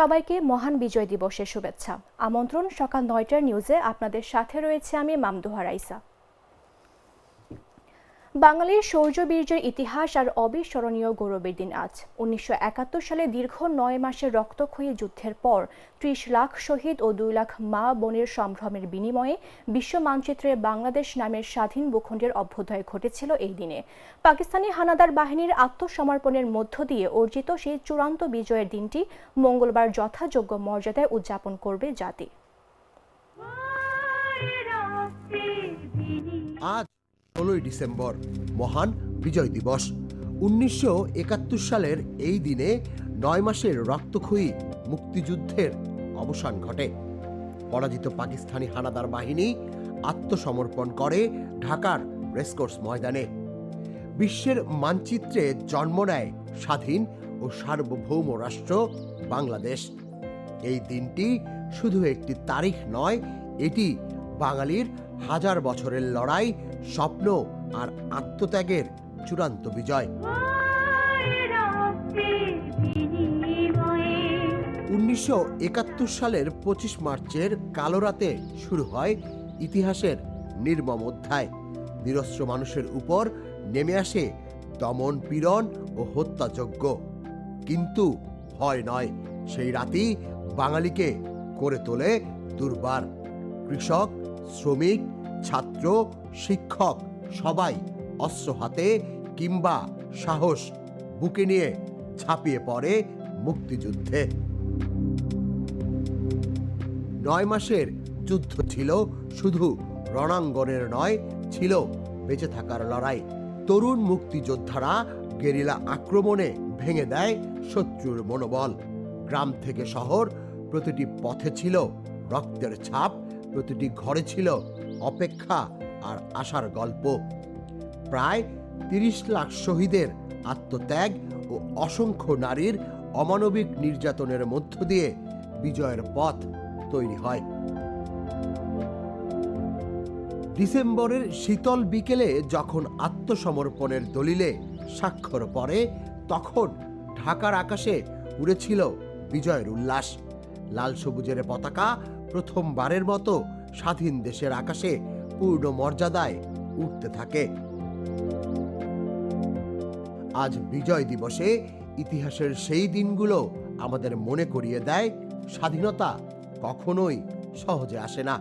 সবাইকে মহান বিজয় দিবসের শুভেচ্ছা। আমন্ত্রণ সকাল নয়টার নিউজে আপনাদের সাথে রয়েছে আমি মামদুহা রাইসা বাঙালির শৌর্যবীর্যের ইতিহাস আর অবিস্মরণীয় গৌরবের দিন আজ। উনিশশো একাত্তর সালে দীর্ঘ নয় মাসের রক্তক্ষয়ী যুদ্ধের পর ত্রিশ লাখ শহীদ ও দুই লাখ মা বোনের সম্ভ্রমের বিনিময়ে বিশ্ব মানচিত্রে বাংলাদেশ নামের স্বাধীন ভূখণ্ডের অভ্যুদয় ঘটেছিল এই দিনে। পাকিস্তানি হানাদার বাহিনীর আত্মসমর্পণের মধ্য দিয়ে অর্জিত সেই চূড়ান্ত বিজয়ের দিনটি মঙ্গলবার যথাযোগ্য মর্যাদায় উদযাপন করবে জাতি। আজ ষোলোই ডিসেম্বর, মহান বিজয় দিবস। উনিশশো একাত্তর সালের এই দিনে নয় মাসের রক্তক্ষয়ী মুক্তিযুদ্ধের অবসান ঘটে। পরাজিত পাকিস্তানি হানাদার বাহিনী আত্মসমর্পণ করে ঢাকার রেসকোর্স ময়দানে। বিশ্বের মানচিত্রে জন্ম নেয় স্বাধীন ও সার্বভৌম রাষ্ট্র বাংলাদেশ। এই দিনটি শুধু একটি তারিখ নয়, এটি বাঙালির হাজার বছরের লড়াই, স্বপ্ন আর আত্মত্যাগের চূড়ান্ত বিজয়। উনিশশো একাত্তর সালের পঁচিশ মার্চের কালো রাতে শুরু হয় ইতিহাসের নির্মম অধ্যায়। নিরস্ত্র মানুষের উপর নেমে আসে দমন পীড়ন ও হত্যাযজ্ঞ। কিন্তু ভয় নয়, সেই রাতেই বাঙালিকে করে তোলে দুর্বার। কৃষক শ্রমিক, ছাত্র, শিক্ষক সবাই অস্ত্র হাতে কিংবা সাহস বুকে নিয়ে ঝাঁপিয়ে পড়ে মুক্তিযুদ্ধে। নয় মাসের যুদ্ধ ছিল, শুধু রণাঙ্গনের নয়, ছিল বেঁচে থাকার লড়াই। তরুণ মুক্তিযোদ্ধারা গেরিলা আক্রমণে ভেঙে দেয় শত্রুর মনোবল। গ্রাম থেকে শহর, প্রতিটি পথে ছিল রক্তের ছাপ প্রতিটি ঘরে ছিল অপেক্ষা আর আশার গল্প। প্রায় তিরিশ লাখ শহীদের আত্মত্যাগ ও অসংখ্য নারীর অমানবিক নির্যাতনের মধ্য দিয়ে বিজয়ের পথ তৈরি হয়। ডিসেম্বরের শীতল বিকেলে যখন আত্মসমর্পণের দলিলে স্বাক্ষর পড়ে, তখন ঢাকার আকাশে উড়েছিল বিজয়ের উল্লাস। লাল সবুজের পতাকা প্রথমবারের মতো স্বাধীন দেশের আকাশে পূর্ণ মর্যাদায় উঠতে থাকে। আজ বিজয় দিবসে ইতিহাসের সেই দিনগুলো আমাদের মনে করিয়ে দেয়, স্বাধীনতা কখনোই সহজে আসে না।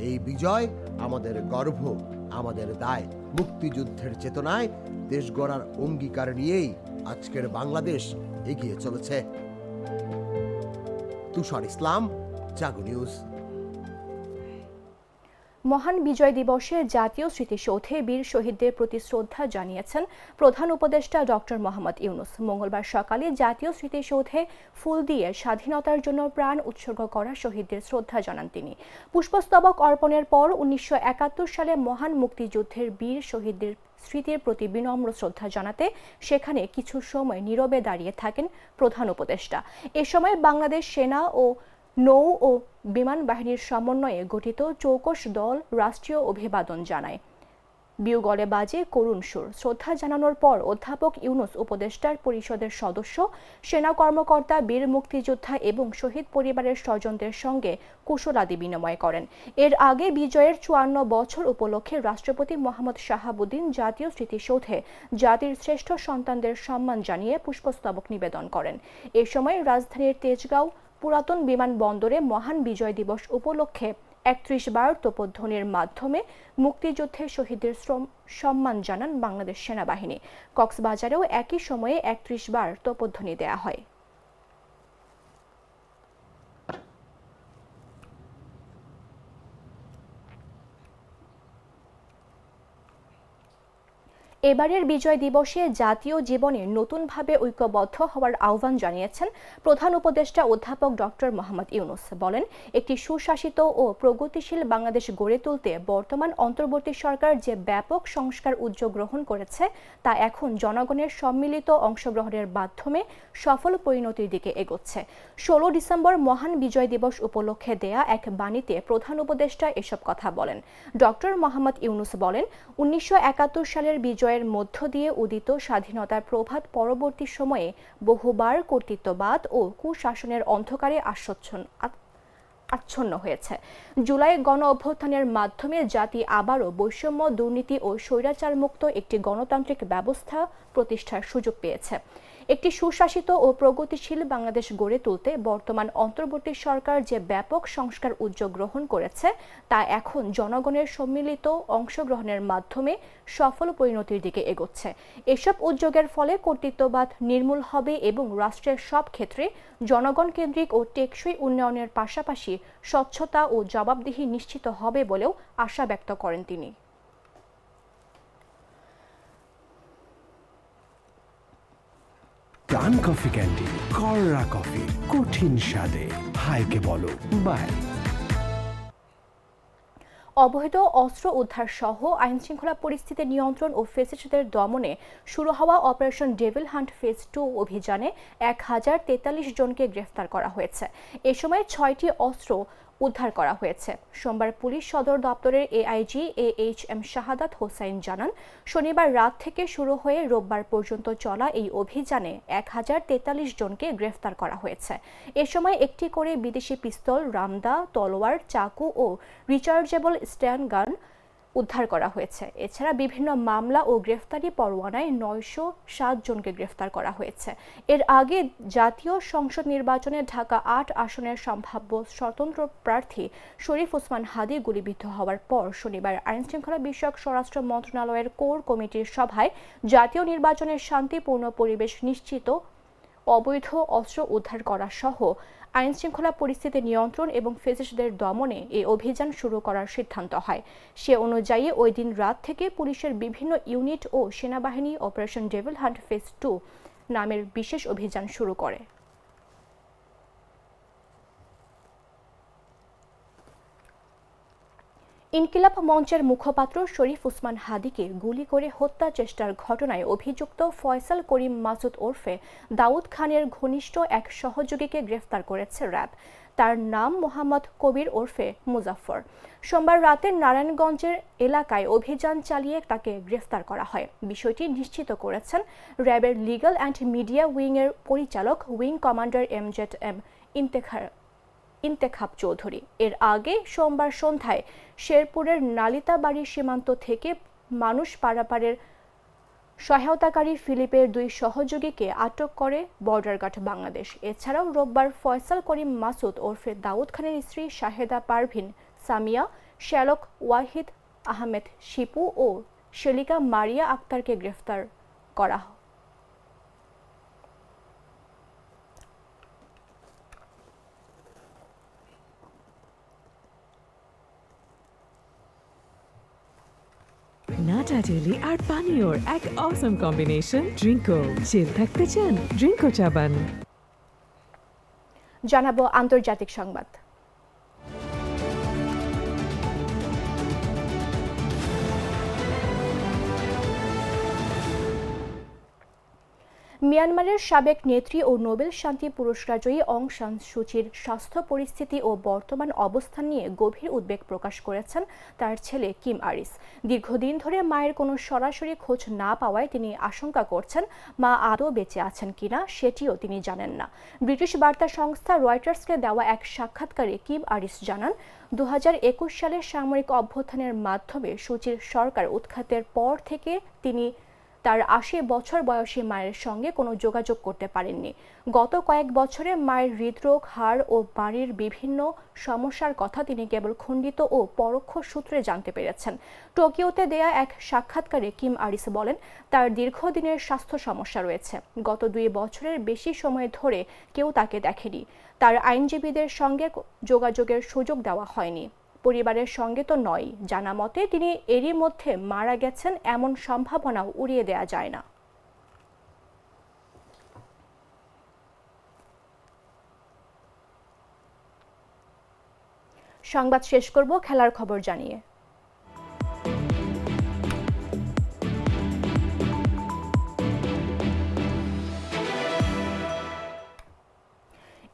এই বিজয় আমাদের গর্ব, আমাদের দায়। মুক্তিযুদ্ধের চেতনায় দেশ গড়ার অঙ্গীকার নিয়েই আজকের বাংলাদেশ এগিয়ে চলেছে। তুষার ইসলাম, জাগো নিউজ। মহান বিজয় দিবসে জাতীয় স্মৃতিসৌধে বীর শহীদদের প্রতি শ্রদ্ধা জানিয়েছেন প্রধান উপদেষ্টা ডক্টর মোহাম্মদ ইউনুস। মঙ্গলবার সকালে জাতীয় স্মৃতিসৌধে ফুল দিয়ে স্বাধীনতার জন্য প্রাণ উৎসর্গ করা শহীদদের শ্রদ্ধা জানান তিনি। পুষ্পস্তবক অর্পণের পর উনিশশো একাত্তর সালে মহান মুক্তিযুদ্ধের বীর শহীদদের স্মৃতির প্রতি বিনম্র শ্রদ্ধা জানাতে সেখানে কিছু সময় নীরবে দাঁড়িয়ে থাকেন প্রধান উপদেষ্টা। এ সময় বাংলাদেশ সেনা ও নৌ ও বিমান বাহিনীর সমন্বয়ে গঠিত চৌকশ দল রাষ্ট্রীয় অভিবাদন জানায়। বিউগলে বাজে করুণ সুর। শ্রদ্ধা জানানোর পর অধ্যাপক ইউনুস উপদেষ্টার পরিষদের সদস্য, সেনা কর্মকর্তা, বীর মুক্তিযোদ্ধা এবং শহীদ পরিবারের স্বজনদের সঙ্গে কুশলাদি বিনিময় করেন। এর আগে বিজয়ের চুয়ান্ন বছর উপলক্ষে রাষ্ট্রপতি মোহাম্মদ শাহাবুদ্দিন জাতীয় স্মৃতিসৌধে জাতির শ্রেষ্ঠ সন্তানদের সম্মান জানিয়ে পুষ্পস্তবক নিবেদন করেন। এ সময় রাজধানীর তেজগাঁও পুরাতন বিমানবন্দরে মহান বিজয় দিবস উপলক্ষে একত্রিশ বার তোপধ্বনির মাধ্যমে মুক্তিযুদ্ধে শহীদদের শ্রম, সম্মান জানান বাংলাদেশ সেনাবাহিনী। কক্সবাজারেও একই সময়ে একত্রিশ বার তোপধ্বনি দেয়া হয়। এবারের বিজয় দিবসে জাতীয় জীবনে নতুনভাবে ঐক্যবদ্ধ হওয়ার আহ্বান জানিয়েছেন প্রধান উপদেষ্টা অধ্যাপক ডক্টর মোহাম্মদ ইউনুস। বলেন, একটি সুশাসিত ও প্রগতিশীল বাংলাদেশ গড়ে তুলতে বর্তমান অন্তর্বর্তী সরকার যে ব্যাপক সংস্কার উদ্যোগ গ্রহণ করেছে, তা এখন জনগণের সম্মিলিত অংশগ্রহণের মাধ্যমে সফল পরিণতির দিকে এগোচ্ছে। ষোলো ডিসেম্বর মহান বিজয় দিবস উপলক্ষে দেয়া এক বাণীতে প্রধান উপদেষ্টা এসব কথা বলেন। ডক্টর মোহাম্মদ ইউনুস বলেন, উনিশশো একাত্তর সালের বিজয়ের বিজয়ের মধ্য দিয়ে উদিত স্বাধীনতার প্রভাত পরবর্তী সময়ে বহুবার কর্তৃত্ববাদ ও কুশাসনের অন্ধকারে আচ্ছন্ন আচ্ছন্ন হয়েছে। জুলাই গণ অভ্যুত্থানের মাধ্যমে জাতি আবারও বৈষম্য, দুর্নীতি ও স্বৈরাচারমুক্ত একটি গণতান্ত্রিক ব্যবস্থা প্রতিষ্ঠার সুযোগ পেয়েছে। একটি সুশাসিত ও প্রগতিশীল বাংলাদেশ গড়ে তুলতে বর্তমান অন্তর্বর্তী সরকার যে ব্যাপক সংস্কার উদ্যোগ গ্রহণ করেছে, তা এখন জনগণের সম্মিলিত অংশগ্রহণের মাধ্যমে সফল পরিণতির দিকে এগোচ্ছে। এসব উদ্যোগের ফলে কর্তৃত্ববাদ নির্মূল হবে এবং রাষ্ট্রের সব ক্ষেত্রে জনগণ কেন্দ্রিক ও টেকসই উন্নয়নের পাশাপাশি স্বচ্ছতা ও জবাবদিহি নিশ্চিত হবে বলেও আশা ব্যক্ত করেন তিনি। ডান কফি ক্যান্ডি, কররা কফি, কঠিন স্বাদে। হাইকে বলো, বাই। অবৈধ অস্ত্র উদ্ধার সহ আইনশৃঙ্খলা পরিস্থিতি নিয়ন্ত্রণ ও ফেসিস্টদের দমনে শুরু হওয়া operation devil hunt phase two অভিযানে এক হাজার তেতাল্লিশ জনকে গ্রেফতার করা হয়েছে। এ সময় ছয়টি অস্ত্র উদ্ধার করা হয়েছে। সোমবার পুলিশ সদর দপ্তরের AIG A H M Shahadat Hossain জানান, শনিবার রাত থেকে শুরু হয়ে রোববার পর্যন্ত চলা এই অভিযানে এক হাজার তেতাল্লিশ জনকে গ্রেফতার করা হয়েছে। এ সময় একটি করে বিদেশি পিস্তল, রামদা, তলোয়ার, চাকু ও রিচার্জেবল স্ট্যান্ড গান উদ্ধার করা হয়েছে। এছাড়া বিভিন্ন মামলা ও গ্রেফতারি পরোয়ানায় নয়শো সাত জনকে গ্রেফতার করা হয়েছে। এর আগে জাতীয় সংসদ নির্বাচনে ঢাকা আট আসনের সম্ভাব্য স্বতন্ত্র প্রার্থী শরীফ ওসমান হাদি গুলিবিদ্ধ হওয়ার পর শনিবার আইনশৃঙ্খলা বিষয়ক স্বরাষ্ট্র মন্ত্রণালয়ের কোর কমিটির সভায় জাতীয় নির্বাচনের শান্তিপূর্ণ পরিবেশ নিশ্চিত অবৈধ অস্ত্র উদ্ধার করা সহ আইন শৃঙ্খলা পরিস্থিতি নিয়ন্ত্রণ এবং ফেসিসদের দমনে এই অভিযান শুরু করার সিদ্ধান্ত হয়। সে অনুযায়ী ওই দিন রাত থেকে পুলিশের বিভিন্ন ইউনিট ও সেনাবাহিনী operation devil hunt phase two নামের বিশেষ অভিযান শুরু করে। ইনকিলাব মঞ্চের মুখপাত্র শরীফ উসমান হাদিকে গুলি করে হত্যা চেষ্টার ঘটনায় অভিযুক্ত ফয়সাল করিম মাসুদ ওরফে দাউদ খানের ঘনিষ্ঠ এক সহযোগীকে গ্রেফতার করেছে র্যাব তার নাম মোহাম্মদ কবির ওরফে মুজাফফর। সোমবার রাতে নারায়ণগঞ্জের এলাকায় অভিযান চালিয়ে তাকে গ্রেফতার করা হয়। বিষয়টি নিশ্চিত করেছেন র্যাবের লিগ্যাল অ্যান্ড মিডিয়া উইংয়ের পরিচালক wing commander M MZ M Intekhar. Intekhab Chowdhury. এর আগে সোমবার সন্ধ্যায় শেরপুরের নালিতাবাড়ি সীমান্ত থেকে মানুষ পারাপারের সহায়তাকারী ফিলিপের দুই সহযোগীকে আটক করে বর্ডার গার্ড বাংলাদেশ। এছাড়াও রোববার ফয়সাল করিম মাসুদ ওরফে দাউদ খানের স্ত্রী শাহেদা পারভিন, সামিয়া, শ্যালক ওয়াহিদ আহমেদ শিপু ও শেলিকা মারিয়া আক্তারকে গ্রেফতার করা হয়। নাটা জেলি আর পানীয়র এক অসম কম্বিনেশন ড্রিঙ্কো চিল থাকতে চান? ড্রিঙ্কো চাবান। জানাব আন্তর্জাতিক সংবাদ। মিয়ানমারের সাবেক নেত্রী ও নোবেল শান্তি পুরস্কারজয়ী অং সান সুচির স্বাস্থ্য পরিস্থিতি ও বর্তমান অবস্থান নিয়ে গভীর উদ্বেগ প্রকাশ করেছেন তার ছেলে কিম আরিস। দীর্ঘদিন ধরে মায়ের কোনো সরাসরি খোঁজ না পাওয়ায় তিনি আশঙ্কা করছেন, মা আদৌ বেঁচে আছেন কিনা সেটিও তিনি জানেন না। ব্রিটিশ বার্তা সংস্থা রয়টার্সকে দেওয়া এক সাক্ষাৎকারে কিম আরিস জানান দু হাজার একুশ সালের সামরিক অভ্যুত্থানের মাধ্যমে সুচির সরকার উৎখাতের পর থেকে তিনি তার আশি বছর বয়সী মায়ের সঙ্গে কোনো যোগাযোগ করতে পারেননি। গত কয়েক বছরে মায়ের হৃদরোগ, হাড় ও বাড়ির বিভিন্ন সমস্যার কথা তিনি কেবল খণ্ডিত ও পরোক্ষ সূত্রে জানতে পেরেছেন। টোকিওতে দেয়া এক সাক্ষাৎকারে কিম আরিস বলেন, তার দীর্ঘদিনের স্বাস্থ্য সমস্যা রয়েছে। গত দুই বছরের বেশি সময় ধরে কেউ তাকে দেখেনি। তার আইনজীবীদের সঙ্গে যোগাযোগের সুযোগ দেওয়া হয়নি। পরিবারের সঙ্গে তো নয়। জানা মতে তিনি এরই মধ্যে মারা গেছেন এমন সম্ভাবনাও উড়িয়ে দেয়া যায় না। সংবাদ শেষ করব, খেলার খবর জানিয়ে।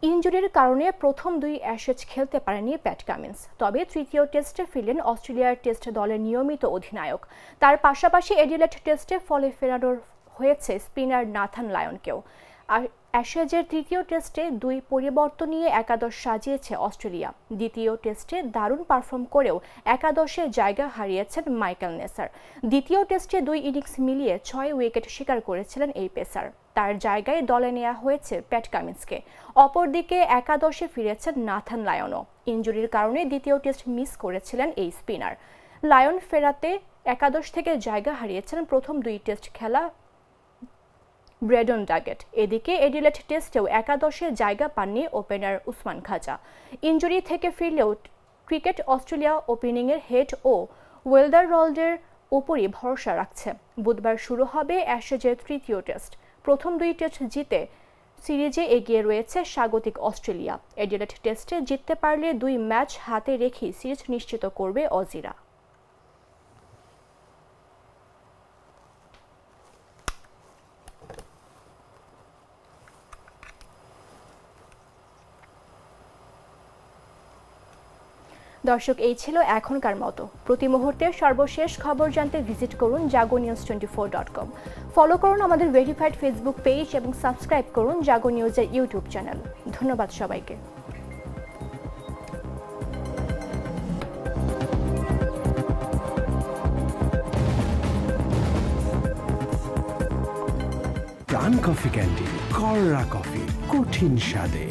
ইনজুরির কারণে প্রথম দুই অ্যাশেজ খেলতে পারেনি প্যাট কামিন্স, তবে তৃতীয় টেস্টে ফিরলেন অস্ট্রেলিয়ার টেস্ট দলের নিয়মিত অধিনায়ক। তার পাশাপাশি এডিলেট টেস্টে ফলে ফেরানোর হয়েছে স্পিনার নাথান লায়নকেও। আর অ্যাশেজের তৃতীয় টেস্টে দুই পরিবর্তন নিয়ে একাদশ সাজিয়েছে অস্ট্রেলিয়া। দ্বিতীয় টেস্টে দারুণ পারফর্ম করেও একাদশে জায়গা হারিয়েছেন মাইকেল নেসার। দ্বিতীয় টেস্টে দুই ইনিংস মিলিয়ে ছয় উইকেট শিকার করেছিলেন এই পেসার। তার জায়গায় দলে নেওয়া হয়েছে প্যাট কামিন্সকে। অপরদিকে একাদশে ফিরেছেন নাথান লায়নও। ইঞ্জুরির কারণে দ্বিতীয় টেস্ট মিস করেছিলেন এই স্পিনার। লায়ন ফেরাতে একাদশ থেকে জায়গা হারিয়েছেন প্রথম দুই টেস্ট খেলা ব্রেডন ডাগেট এদিকে এডিলেট টেস্টেও একাদশে জায়গা পাননি ওপেনার উসমান খাজা। ইঞ্জুরি থেকে ফিরলেও ক্রিকেট অস্ট্রেলিয়া ওপেনিংয়ের হেড ও ওয়েলদার রল্ডের উপরই ভরসা রাখছে। বুধবার শুরু হবে অ্যাশেজের তৃতীয় টেস্ট। প্রথম দুই টেস্ট জিতে সিরিজে এগিয়ে রয়েছে স্বাগতিক অস্ট্রেলিয়া। এডিলেট টেস্টে জিততে পারলে দুই ম্যাচ হাতে রেখেই সিরিজ নিশ্চিত করবে অজিরা। দর্শক, এই ছিল এখনকার মতো। প্রতি মুহূর্তে সর্বশেষ খবর জানতে ভিজিট করুন Jago News twenty four dot com follow করুন আমাদের ভেরিফাইড ফেসবুক পেজ এবং সাবস্ক্রাইব করুন জাগো নিউজের ইউটিউব চ্যানেল ধন্যবাদ সবাইকে। প্রাণ কফি ক্যান্ডি কররা কফি কঠিন স্বাদে।